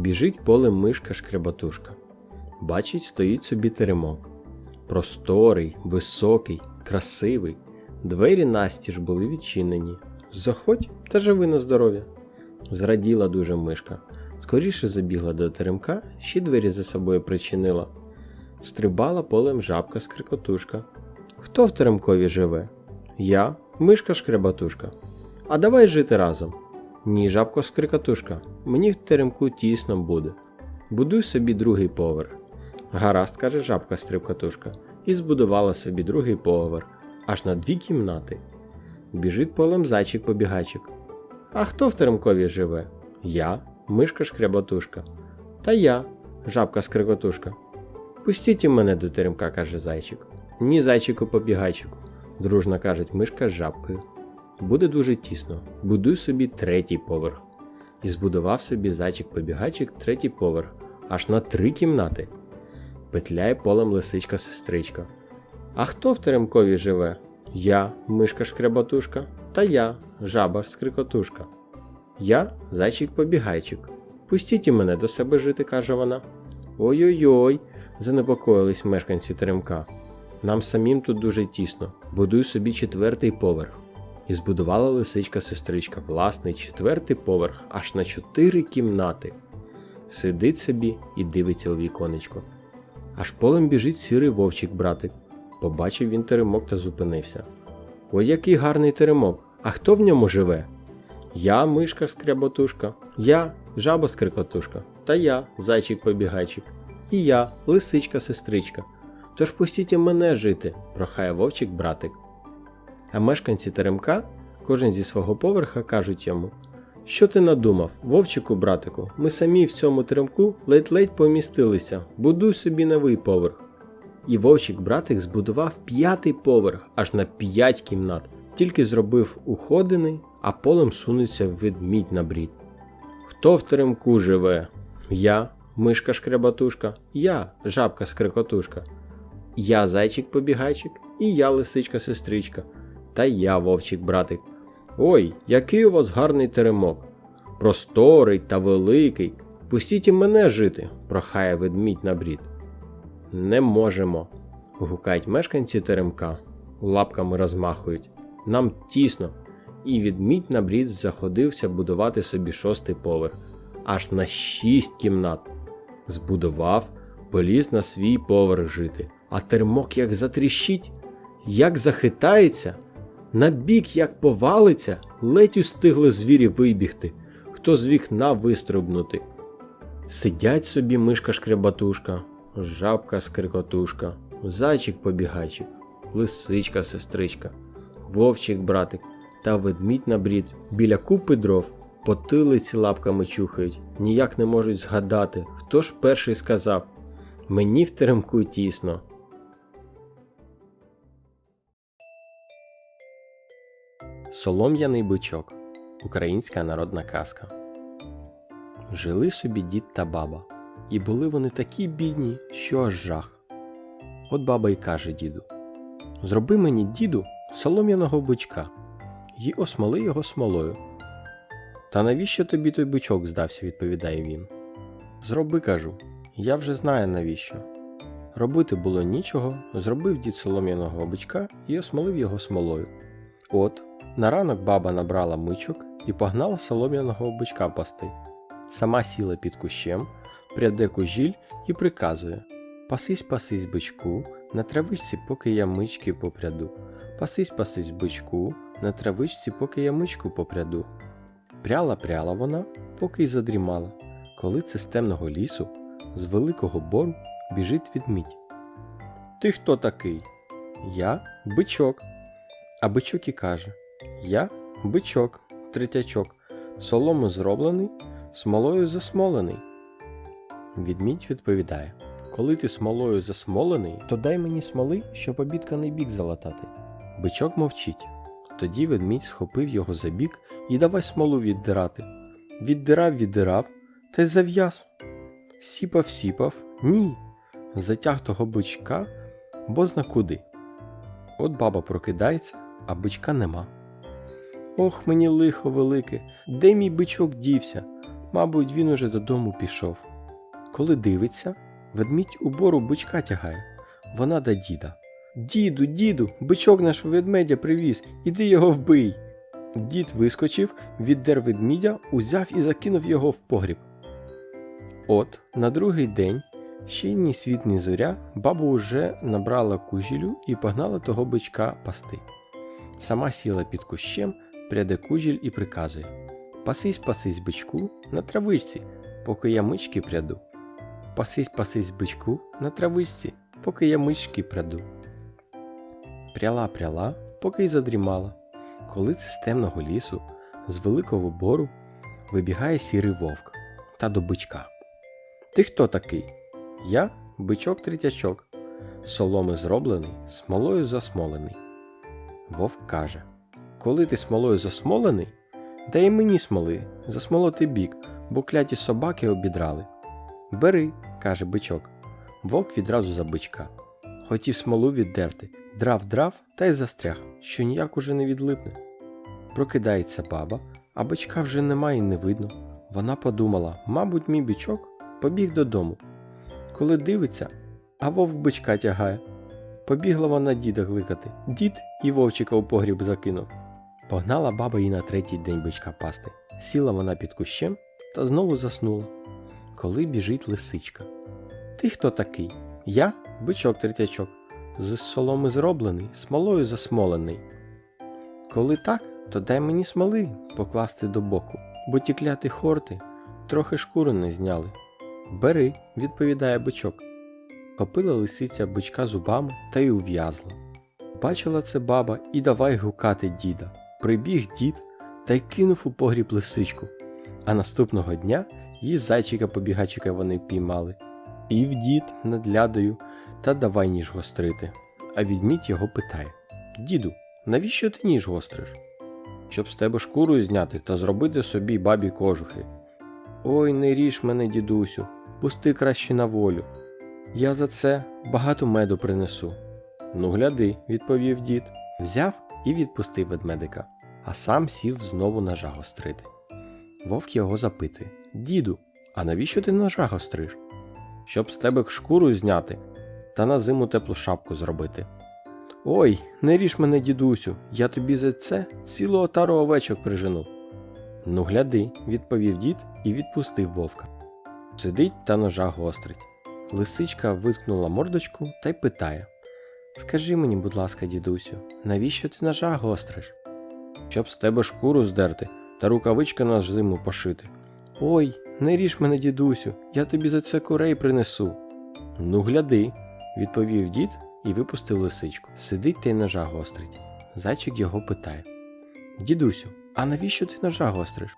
Біжить полем мишка шкребатушка. Бачить, стоїть собі теремок. Просторий, високий, красивий. Двері настіж були відчинені. Заходь та живи на здоров'я. Зраділа дуже мишка. Скоріше забігла до теремка, ще двері за собою причинила. Стрибала полем жабка скрикотушка. Хто в теремкові живе? Я, мишка шкребатушка. А давай жити разом. Ні, жабко скрикотушка, мені в теремку тісно буде. Будуй собі другий поверх. Гаразд, каже жабка стрибкатушка, і збудувала собі другий поверх, аж на дві кімнати. Біжить полем зайчик побігачик. А хто в теремкові живе? Я, мишка шкребатушка. Та я, жабка скрикотушка. Пустіть і мене до теремка, каже зайчик. Ні, зайчику побігайчику, дружно кажуть мишка з жабкою. Буде дуже тісно, будуй собі третій поверх. І збудував собі зайчик-побігайчик третій поверх, аж на три кімнати. Петляє полем лисичка сестричка. А хто в теремкові живе? Я, мишка шкребатушка, та я, жаба скрикотушка. Я зайчик-побігайчик. Пустіть і мене до себе жити, каже вона. Ой-ой-ой, занепокоїлись мешканці теремка. Нам самим тут дуже тісно. Будуй собі четвертий поверх. І збудувала лисичка сестричка власний четвертий поверх аж на чотири кімнати. Сидить собі і дивиться у віконечко. Аж полем біжить сірий вовчик братик. Побачив він теремок та зупинився. Ой, який гарний теремок! А хто в ньому живе? Я, мишка скряботушка, я, жаба скрикотушка, та я, зайчик-побігайчик, і я, лисичка сестричка. Тож пустіть мене жити, прохає вовчик братик. А мешканці теремка, кожен зі свого поверха, кажуть йому: Що ти надумав, вовчику, братику, ми самі в цьому теремку ледь-ледь помістилися, будуй собі новий поверх. І вовчик братик збудував п'ятий поверх аж на п'ять кімнат, тільки зробив уходини, а полем сунеться ведмідь на брід. Хто в теремку живе? Я, мишка шкребатушка, я, жабка скрикотушка, я зайчик-побігайчик і я лисичка сестричка, та я вовчик братик. Ой, який у вас гарний теремок! Просторий та великий. Пустіть і мене жити, прохає ведмідь на брід. Не можемо. гукають мешканці теремка, лапками розмахують. Нам тісно. І відмідь на брід заходився будувати собі шостий поверх, аж на шість кімнат. Збудував, поліз на свій поверх жити, а теремок як затріщить, як захитається, на бік як повалиться, ледь устигли звірі вибігти, хто з вікна вистрибнути. Сидять собі мишка шкребатушка, жабка скрикотушка, зайчик побігайчик, лисичка сестричка, вовчик братик та ведмідь на брід біля купи дров потилиці лапками чухають, ніяк не можуть згадати, хто ж перший сказав Мені в теремку тісно. Солом'яний бичок. Українська народна казка. Жили собі дід та баба, і були вони такі бідні, що аж жах. От баба й каже діду: Зроби мені, діду, солом'яного бичка, й осмоли його смолою. Та навіщо тобі той бичок здався, відповідає він. Зроби, кажу, я вже знаю навіщо. Робити було нічого, зробив дід солом'яного бичка і осмолив його смолою. От, на ранок баба набрала мичок і погнала солом'яного бичка пасти. Сама сіла під кущем, пряде кужіль і приказує Пасись, пасись, бичку, на травичці, поки я мички попряду. Пасись, пасись, бичку, на травичці, поки я мичку попряду. Пряла пряла вона, поки й задрімала, коли це з темного лісу, з великого бору біжить відмідь. Ти хто такий? Я бичок. А бичок і каже Я бичок, третячок, солому зроблений, смолою засмолений. Відмідь відповідає Коли ти смолою засмолений, то дай мені смоли, щоб обідканий бік залатати. Бичок мовчить. Тоді ведмідь схопив його за бік і давай смолу віддирати. Віддирав, віддирав, та й зав'яз. Сіпав, сіпав, ні. Затяг того бичка, бо зна куди. От баба прокидається, а бичка нема. Ох, мені лихо велике, де мій бичок дівся? Мабуть, він уже додому пішов. Коли дивиться, ведмідь у бору бичка тягає. Вона до діда. Діду, діду, бичок наш ведмедя привіз, іди його вбий. Дід вискочив, віддер ведмідя, узяв і закинув його в погріб. От, на другий день, ще й ні світ, ні зоря, баба уже набрала кужілю і погнала того бичка пасти. Сама сіла під кущем, пряде кужіль і приказує Пасись, пасись, бичку, на травичці, поки я мички пряду. Пасись, пасись, бичку, на травичці, поки я мички пряду. Пряла, пряла, поки й задрімала. Коли це з темного лісу, з великого бору, вибігає сірий вовк та до бичка. Ти хто такий? Я бичок третячок, соломи зроблений, смолою засмолений. Вовк каже: Коли ти смолою засмолений, дай мені смоли, засмолоти бік, бо кляті собаки обідрали. Бери, каже бичок. Вовк відразу за бичка. Хотів смолу віддерти, драв драв та й застряг, що ніяк уже не відлипне. Прокидається баба, а бичка вже немає і не видно. Вона подумала, мабуть, мій бичок побіг додому. Коли дивиться, а вовк бичка тягає. Побігла вона діда гликати. Дід і вовчика у погріб закинув. Погнала баба її на третій день бичка пасти. Сіла вона під кущем та знову заснула. Коли біжить лисичка. Ти хто такий? Я бичок третячок, з соломи зроблений, смолою засмолений. Коли так, то дай мені смоли покласти до боку, бо ті кляті хорти трохи шкури не зняли. Бери, відповідає бичок. Копила лисиця бичка зубами та й ув'язла. Бачила це баба і давай гукати діда. Прибіг дід та й кинув у погріб лисичку. А наступного дня її зайчика побігачика вони піймали. І в дід над лядою та давай ніж гострити. А відмідь його питає: Діду, навіщо ти ніж гостриш? Щоб з тебе шкуру зняти та зробити собі бабі кожухи. Ой, не ріж мене, дідусю, пусти краще на волю. Я за це багато меду принесу. Ну, гляди, відповів дід, взяв і відпустив ведмедика, а сам сів знову ножа гострити. Вовк його запитує Діду, а навіщо ти ножа гостриш? Щоб з тебе шкуру зняти та на зиму теплу шапку зробити. Ой, не ріж мене, дідусю, я тобі за це цілу отару овечок прижену. Ну, гляди, відповів дід і відпустив вовка. Сидить та ножа гострить. Лисичка виткнула мордочку та й питає Скажи мені, будь ласка, дідусю, навіщо ти ножа гостриш? Щоб з тебе шкуру здерти та рукавички на зиму пошити. Ой, не ріж мене, дідусю, я тобі за це курей принесу. Ну, гляди, відповів дід і випустив лисичку. Сидить та й ножа гострить. Зайчик його питає Дідусю, а навіщо ти ножа гостриш?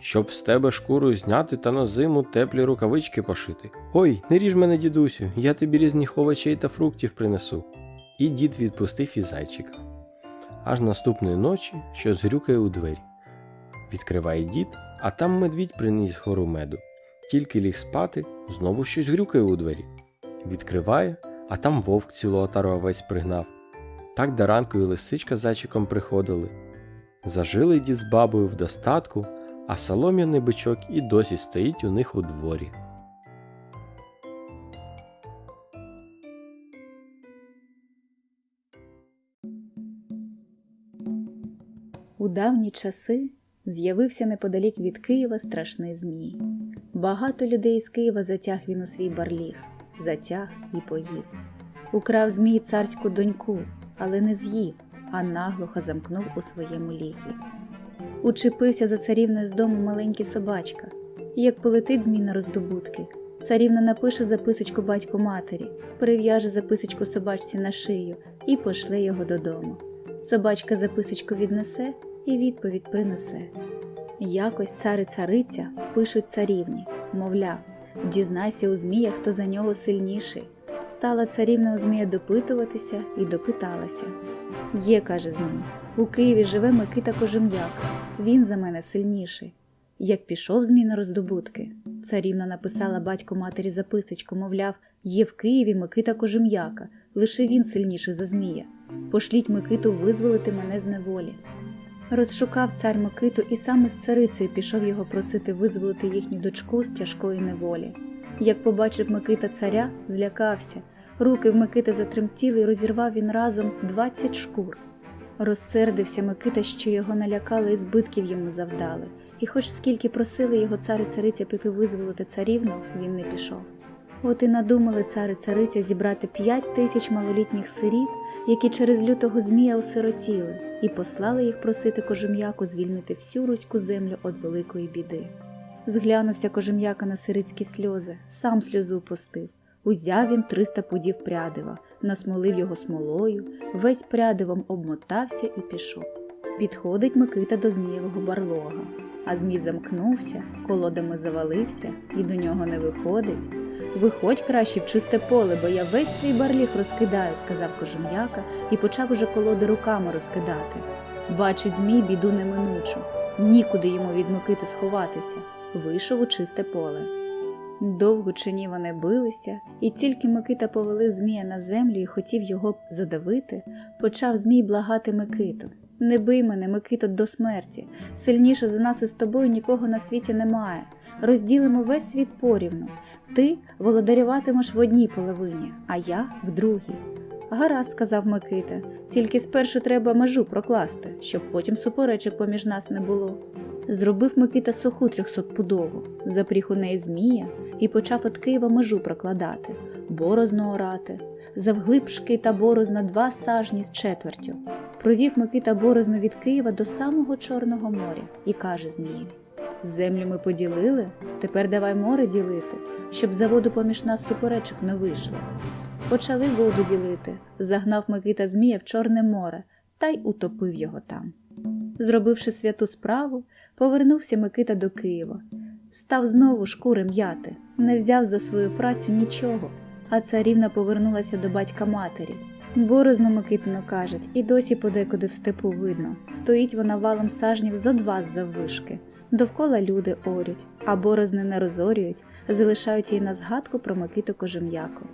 Щоб з тебе шкуру зняти та на зиму теплі рукавички пошити. Ой, не ріж мене, дідусю, я тобі різних овочей та фруктів принесу. І дід відпустив і зайчика. Аж наступної ночі щось грюкає у двері. Відкриває дід, а там медвідь приніс гору меду. Тільки ліг спати, знову щось грюкає у двері. Відкриває, а там вовк цілу отару овець пригнав. Так до ранку і лисичка зайчиком приходили. Зажили дід з бабою в достатку, а солом'яний бичок і досі стоїть у них у дворі. У давні часи з'явився неподалік від Києва страшний змій. Багато людей з Києва затяг він у свій барліг, затяг і поїв. Украв змій царську доньку, але не з'їв, а наглухо замкнув у своєму ліхві. Учепився за царівною з дому маленький собачка, як полетить змій на роздобутки, царівна напише записочку батьку матері, прив'яже записочку собачці на шию і пошле його додому. Собачка записочку віднесе і відповідь принесе. Якось цар і цариця пишуть царівні, мовляв, дізнайся у Змія, хто за нього сильніший. Стала царівна у Змія допитуватися і допиталася. Є, каже Змій, у Києві живе Микита Кожем'яка, він за мене сильніший. Як пішов Змій на роздобутки, царівна написала батьку матері записочку, мовляв, є в Києві Микита Кожем'яка, лише він сильніший за Змія. Пошліть Микиту визволити мене з неволі. Розшукав цар Микиту і саме з царицею пішов його просити визволити їхню дочку з тяжкої неволі. Як побачив Микита царя, злякався. Руки в Микити затремтіли і розірвав він разом двадцять шкур. Розсердився Микита, що його налякали і збитків йому завдали, і хоч скільки просили його цар цариця піти визволити царівну, він не пішов. От і надумали цар і цариця зібрати п'ять тисяч малолітніх сиріт, які через лютого змія осиротіли, і послали їх просити кожум'яку звільнити всю руську землю від великої біди. Зглянувся кожум'яка на сирицькі сльози, сам сльозу пустив. Узяв він триста пудів прядива, насмолив його смолою, весь прядивом обмотався і пішов. Підходить Микита до Змієвого барлога, а Змій замкнувся, колодами завалився і до нього не виходить. Виходь краще в чисте поле, бо я весь твій барліг розкидаю, сказав кожум'яка і почав уже колоди руками розкидати. Бачить Змій біду неминучу, нікуди йому від Микити сховатися. Вийшов у чисте поле. Довго чи ні вони билися, і тільки Микита повалив Змія на землю і хотів його задавити, почав Змій благати Микиту. Не бий мене, Микито, до смерті. Сильніше за нас із тобою нікого на світі немає. Розділимо весь світ порівну. Ти володарюватимеш в одній половині, а я в другій. Гаразд, сказав Микита, тільки спершу треба межу прокласти, щоб потім суперечок поміж нас не було. Зробив Микита суху трьохсотпудову, запріг у неї змія і почав від Києва межу прокладати, борозно орати, завглибшки та борозна два сажні з четвертю. Провів Микита борозну від Києва до самого Чорного моря і каже Змієві Землю ми поділили, тепер давай море ділити, щоб за воду поміж нас суперечок не вийшло. Почали воду ділити, загнав Микита Змія в Чорне море та й утопив його там. Зробивши святу справу, повернувся Микита до Києва. Став знову шкури м'яти, не взяв за свою працю нічого, а царівна повернулася до батька матері. Борозну Микитину кажуть, і досі подекуди в степу видно. Стоїть вона валом сажнів зо два заввишки. Довкола люди орють, а борозни не розорюють, залишають їй на згадку про Микиту Кожем'яку.